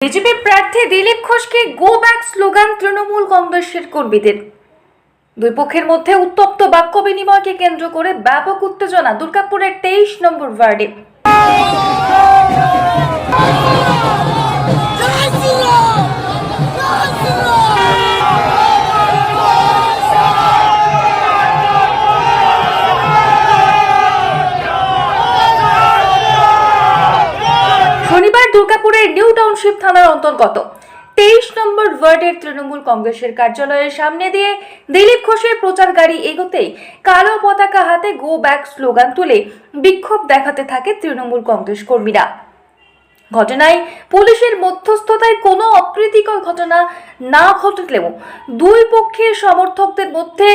BJP প্রার্থী দিলীপ ঘোষকে go back slogan Trinamool কংগ্রেসের কর্মীদের। দুই পক্ষের মধ্যে উত্তপ্ত বাক্য বিনিময়কে কেন্দ্র করে ব্যাপক উত্তেজনা দুর্গাপুরের তেইশ নম্বর ওয়ার্ডে। টাউনশিপ থানার অন্তর্গত। তেইশ নম্বর ওয়ার্ডের তৃণমূল কংগ্রেসের কার্যালয়ের সামনে দিয়ে দিলীপ ঘোষের প্রচার গাড়ি এগোতেই কালো পতাকা হাতে গো ব্যাক স্লোগান তুলে বিক্ষোভ দেখাতে থাকে তৃণমূল কংগ্রেস কর্মীরা। ঘটনায় পুলিশের মধ্যস্থতায় কোনো অপ্রীতিকর ঘটনা না ঘটলেও দুই পক্ষের সমর্থকদের মধ্যে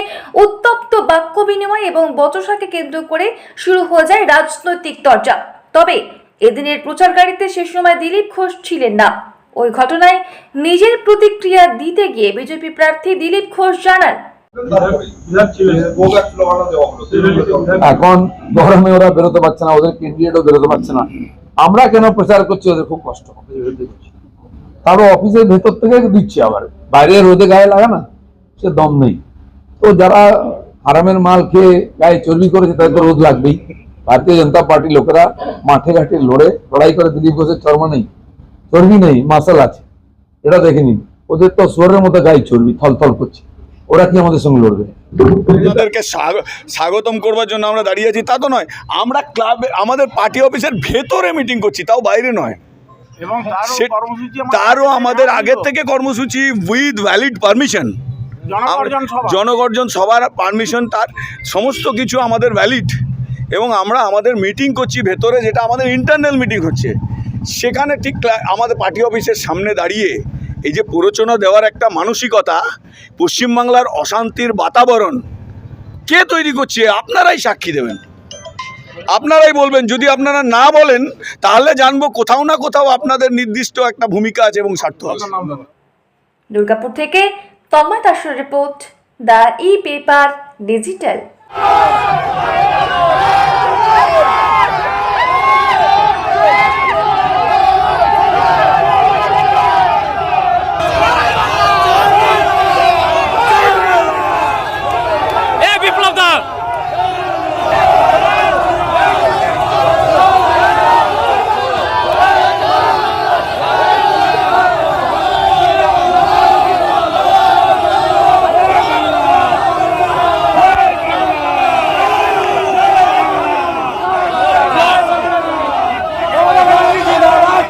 উত্তপ্ত বাক্য বিনিময় এবং বচসাকে কেন্দ্র করে শুরু হয়ে যায় রাজনৈতিক চর্চা তবে এদিনের প্রচার গাড়িতে সে সময় দিলীপ ঘোষ ছিলেন না। ওই ঘটনায় নিজের প্রতিক্রিয়া দিতে গিয়ে বিজেপি প্রার্থী দিলীপ ঘোষ জানান, এখন গরমে ওরা বেরোতে পারছে না, ওদের ক্যান্ডিডেটও বেরোতে পারছে না। আমরা কেন প্রচার করছি? ওদের খুব কষ্ট। তারও অফিসের ভেতর থেকে দিচ্ছি আবার। বাইরে রোদে গায়ে লাগা না, সে দম নেই। তো যারা হারামের মাল খেয়ে গায়ে চর্বি করেছে, তাদের তো রোদ লাগবেই। ভারতীয় জনতা পার্টি লোকেরা মাঠে ঘাটে লড়ে লড়াই করে দিলীপ ঘোষের চর্মা নেই চর্বি নেই মাসাল আছে। এটা দেখে নিন। ওদের তো সোরের মতো গায়ে চর্বি থলথল করছে। ওরা কি আমাদের সঙ্গে লড়বে? স্বাগতম করবার জন্য আমরা দাঁড়িয়ে আছি তা তো নয়। আমরা ক্লাবে আমাদের পার্টি অফিসের ভেতরে মিটিং করছি তাও বাইরে নয়। এবং তারও আমাদের আগের থেকে কর্মসূচি উইথ ভ্যালিড পারমিশন জনগর্জন সভা। জনগর্জন সবার পারমিশন তার সমস্ত কিছু আমাদের ভ্যালিড এবং আমরা আমাদের মিটিং করছি ভেতরে যেটা আমাদের ইন্টারনাল মিটিং হচ্ছে। সেখানে ঠিক ক্লা- আমাদের পার্টি অফিসের সামনে দাঁড়িয়ে এই যে প্ররোচনা দেওয়ার একটা মানসিকতা পশ্চিমবাংলার অশান্তির বাতাবরণ কে তৈরি করছে? আপনারাই সাক্ষী দেবেন। আপনারাই বলবেন যদি আপনারা না বলেন তাহলে জানব কোথাও না কোথাও আপনাদের নির্দিষ্ট একটা ভূমিকা আছে এবং স্বার্থ আছে। দুর্গাপুর থেকে তন্ময় দাসের report the E paper digital.